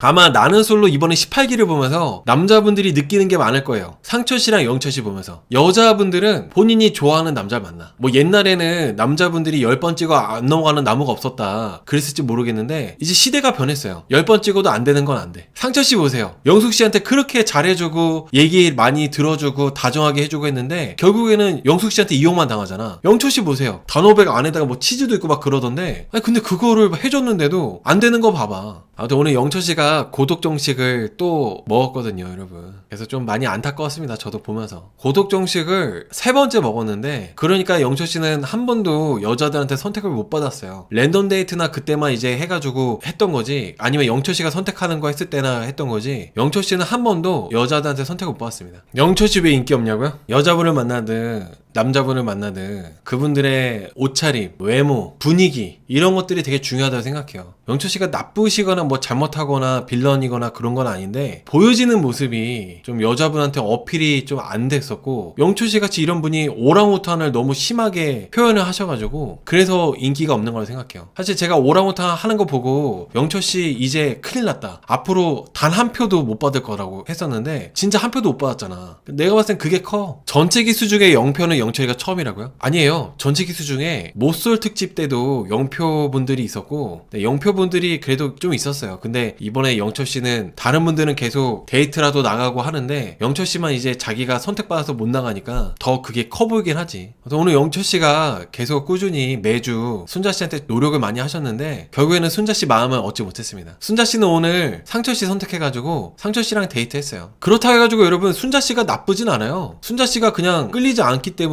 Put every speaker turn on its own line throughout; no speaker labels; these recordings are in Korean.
아마 나는 솔로 이번에 18기를 보면서 남자분들이 느끼는 게 많을 거예요. 상철 씨랑 영철 씨 보면서. 여자분들은 본인이 좋아하는 남자 만나. 뭐 옛날에는 남자분들이 10번 찍어 안 넘어가는 나무가 없었다. 그랬을지 모르겠는데 이제 시대가 변했어요. 10번 찍어도 안 되는 건 안 돼. 상철 씨 보세요. 영숙 씨한테 그렇게 잘해주고 얘기 많이 들어주고 다정하게 해주고 했는데 결국에는 영숙 씨한테 이용만 당하잖아. 영철 씨 보세요. 단호백 안에다가 뭐 치즈도 있고 막 그러던데 아니 근데 그거를 해줬는데도 안 되는 거 봐봐. 아무튼 오늘 영철 씨가 고독 정식을 또 먹었거든요, 여러분. 그래서 좀 많이 안타까웠습니다. 저도 보면서 고독 정식을 세 번째 먹었는데 그러니까 영철 씨는 한 번도 여자들한테 선택을 못 받았어요. 랜덤 데이트나 그때만 이제 해가지고 했던 거지 아니면 영철 씨가 선택하는 거 했을 때나 했던 거지 영철 씨는 한 번도 여자들한테 선택을 못 받았습니다. 영철 씨 왜 인기 없냐고요? 여자분을 만나든 남자분을 만나든 그분들의 옷차림, 외모, 분위기 이런 것들이 되게 중요하다고 생각해요. 영철 씨가 나쁘시거나 뭐 잘못하거나 빌런이거나 그런 건 아닌데 보여지는 모습이 좀 여자분한테 어필이 좀 안 됐었고 영철 씨 같이 이런 분이 오랑우탄을 너무 심하게 표현을 하셔가지고 그래서 인기가 없는 거라고 생각해요. 사실 제가 오랑우탄 하는 거 보고 영철 씨 이제 큰일 났다. 앞으로 단 한 표도 못 받을 거라고 했었는데 진짜 한 표도 못 받았잖아. 내가 봤을 땐 그게 커. 전체 기 수 중에 0표는 영철이가 처음이라고요? 아니에요. 전체 기수 중에 모쏠 특집 때도 0표 분들이 있었고 네, 0표 분들이 그래도 좀 있었어요. 근데 이번에 영철 씨는 다른 분들은 계속 데이트라도 나가고 하는데 영철 씨만 이제 자기가 선택받아서 못 나가니까 더 그게 커 보이긴 하지. 그래서 오늘 영철 씨가 계속 꾸준히 매주 순자 씨한테 노력을 많이 하셨는데 결국에는 순자 씨 마음은 얻지 못했습니다. 순자 씨는 오늘 상철 씨 선택해가지고 상철 씨랑 데이트했어요. 그렇다고 해가지고 여러분 순자 씨가 나쁘진 않아요. 순자 씨가 그냥 끌리지 않기 때문에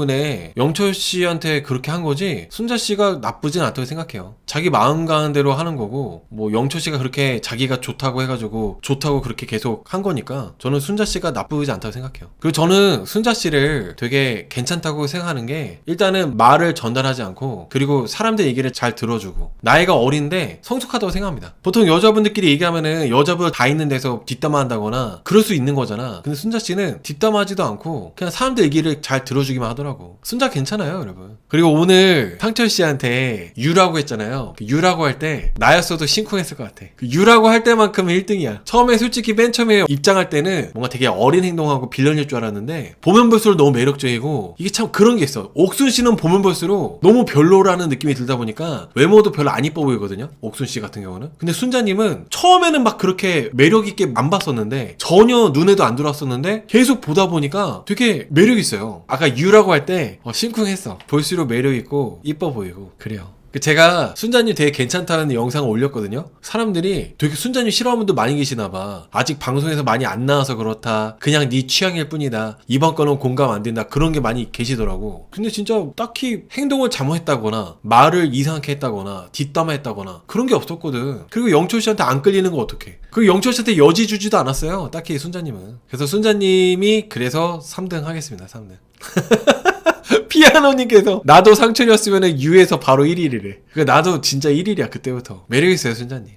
영철 씨한테 그렇게 한 거지 순자 씨가 나쁘진 않다고 생각해요. 자기 마음 가는 대로 하는 거고 뭐 영철 씨가 그렇게 자기가 좋다고 해가지고 좋다고 그렇게 계속 한 거니까 저는 순자 씨가 나쁘지 않다고 생각해요. 그리고 저는 순자 씨를 되게 괜찮다고 생각하는 게 일단은 말을 전달하지 않고 그리고 사람들 얘기를 잘 들어주고 나이가 어린데 성숙하다고 생각합니다. 보통 여자분들끼리 얘기하면은 여자분 다 있는 데서 뒷담화 한다거나 그럴 수 있는 거잖아. 근데 순자 씨는 뒷담화하지도 않고 그냥 사람들 얘기를 잘 들어주기만 하더라고. 순자 괜찮아요, 여러분. 그리고 오늘 상철 씨한테 유라고 했잖아요. 그 유라고 할 때 나였어도 심쿵했을 것 같아. 그 유라고 할 때만큼은 1등이야. 처음에 솔직히 맨 처음에 입장할 때는 뭔가 되게 어린 행동하고 빌런일 줄 알았는데 보면 볼수록 너무 매력적이고 이게 참 그런 게 있어. 옥순 씨는 보면 볼수록 너무 별로라는 느낌이 들다 보니까 외모도 별로 안 이뻐 보이거든요. 옥순 씨 같은 경우는. 근데 순자님은 처음에는 막 그렇게 매력 있게 안 봤었는데 전혀 눈에도 안 들어왔었는데 계속 보다 보니까 되게 매력 있어요. 아까 유라고 할 때 어, 심쿵했어. 볼수록 매력 있고 이뻐 보이고 그래요. 그 제가 순자님 되게 괜찮다는 영상을 올렸거든요. 사람들이 되게 순자님 싫어하는 분도 많이 계시나 봐. 아직 방송에서 많이 안 나와서 그렇다. 그냥 네 취향일 뿐이다. 이번 거는 공감 안 된다. 그런 게 많이 계시더라고. 근데 진짜 딱히 행동을 잘못했다거나 말을 이상하게 했다거나 뒷담화했다거나 그런 게 없었거든. 그리고 영철 씨한테 안 끌리는 거 어떡해. 그리고 영철 씨한테 여지 주지도 않았어요. 딱히 순자님은. 그래서 순자님이 그래서 3등 하겠습니다. 3등. 피아노님께서 나도 상철이었으면 U에서 바로 1위를 해. 그 나도 진짜 1위야 그때부터. 매력 있어요 순자님.